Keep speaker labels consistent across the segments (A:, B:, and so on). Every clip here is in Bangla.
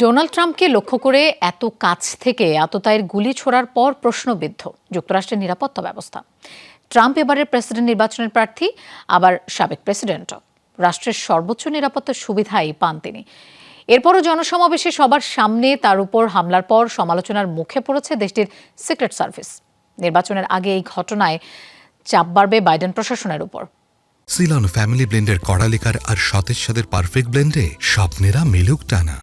A: ডোনাল্ড ট্রাম্পকে লক্ষ্য করে এত কাছ থেকে আততায়ের গুলি ছোড়ার পর প্রশ্নবিদ্ধ। যুক্তরাষ্ট্রের নিরাপত্তা ব্যবস্থা। ট্রাম্প এবারের প্রেসিডেন্ট নির্বাচনের প্রার্থী, আবার সাবেক প্রেসিডেন্টও। রাষ্ট্রের সর্বোচ্চ নিরাপত্তার সুবিধাই পান তিনি। এরপরও জনসমাবেশে সবার সামনে তার উপর হামলার পর সমালোচনার মুখে পড়েছে দেশটির সিক্রেট সার্ভিস। নির্বাচনের আগে এই ঘটনায় চাপ বাড়বে বাইডেন প্রশাসনের উপর।
B: সিলন ফ্যামিলি ব্লেন্ডের কড়ালিকার আর সতেজ সাদের পারফেক্ট ব্লেন্ডে স্বপ্নেরা মেলুক টানা।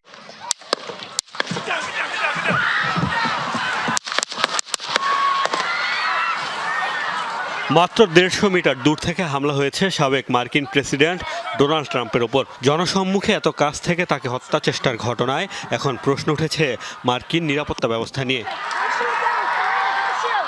C: মাত্র দেড়শো মিটার দূর থেকে হামলা হয়েছে সাবেক মার্কিন প্রেসিডেন্ট ডোনাল্ড ট্রাম্পের ওপর। জনসম্মুখে এত কাছ থেকে তাকে হত্যা চেষ্টার ঘটনায় এখন প্রশ্ন উঠেছে মার্কিন নিরাপত্তা ব্যবস্থা নিয়ে।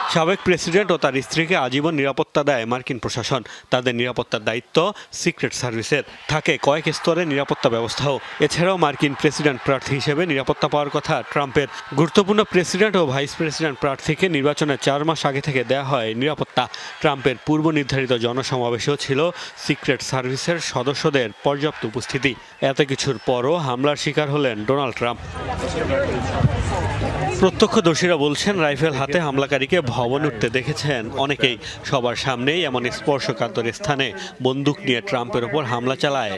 C: সাবেক প্রেসিডেন্ট ও তার স্ত্রীকে আজীবন নিরাপত্তা দেয় মার্কিন প্রশাসন। তাদের নিরাপত্তার দায়িত্ব সিক্রেট সার্ভিসের। থাকে কয়েক স্তরে নিরাপত্তা ব্যবস্থাও। এছাড়াও মার্কিন প্রেসিডেন্ট প্রার্থী হিসেবে নিরাপত্তা পাওয়ার কথা ট্রাম্পের। গুরুত্বপূর্ণ প্রেসিডেন্ট ও ভাইস প্রেসিডেন্ট প্রার্থীকে নির্বাচনের চার মাস আগে থেকে দেয়া হয় নিরাপত্তা। ট্রাম্পের পূর্ব নির্ধারিত জনসমাবেশেও ছিল সিক্রেট সার্ভিসের সদস্যদের পর্যাপ্ত উপস্থিতি। এত কিছুর পরও হামলার শিকার হলেন ডোনাল্ড ট্রাম্প। প্রত্যক্ষদর্শীরা বলছেন, রাইফেল হাতে হামলাকারীকে ভবন উঠতে দেখেছেন অনেকেই। সবার সামনেই এমন স্পর্শকাতর স্থানে বন্দুক নিয়ে ট্রাম্পের ওপর হামলা চালায়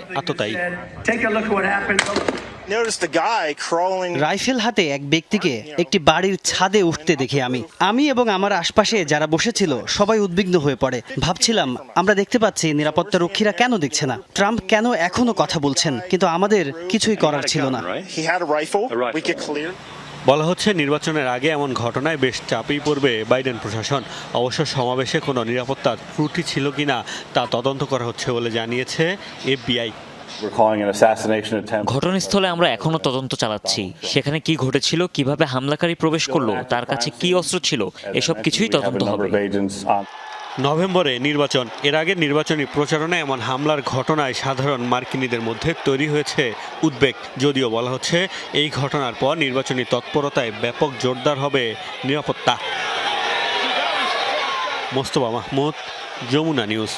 D: crawling
E: রাইফেল হাতে এক ব্যক্তিকে একটি বাড়ির ছাদে উঠতে দেখি আমি। আমি এবং আমার আশপাশে যারা বসেছিল সবাই উদ্বিগ্ন হয়ে পড়ে। ভাবছিলাম আমরা দেখতে পাচ্ছি নিরাপত্তা রক্ষীরা কেন দেখছে না? ট্রাম্প কেন এখনও কথা বলছেন? কিন্তু আমাদের কিছুই করার ছিল না।
C: বলা হচ্ছে নির্বাচনের আগে এমন ঘটনায় বেশ চাপেই পড়বে বাইডেন প্রশাসন অবশ্য সমাবেশে কোনো নিরাপত্তার ত্রুটি ছিল কিনা তা তদন্ত করা হচ্ছে বলে জানিয়েছে এফবিআই.
F: ঘটনাস্থলে আমরা এখনও তদন্ত চালাচ্ছি সেখানে কি ঘটেছিল কীভাবে হামলাকারী প্রবেশ করল তার কাছে কি অস্ত্র ছিল এসব কিছুই তদন্ত হবে.
C: নভেম্বরে নির্বাচন। এর আগে নির্বাচনী প্রচারণায় এমন হামলার ঘটনায় সাধারণ মার্কিনীদের মধ্যে তৈরি হয়েছে উদ্বেগ। যদিও বলা হচ্ছে, এই ঘটনার পর নির্বাচনী তৎপরতায় ব্যাপক জোরদার হবে নিরাপত্তা। মোস্তফা মাহমুদ, যমুনা নিউজ।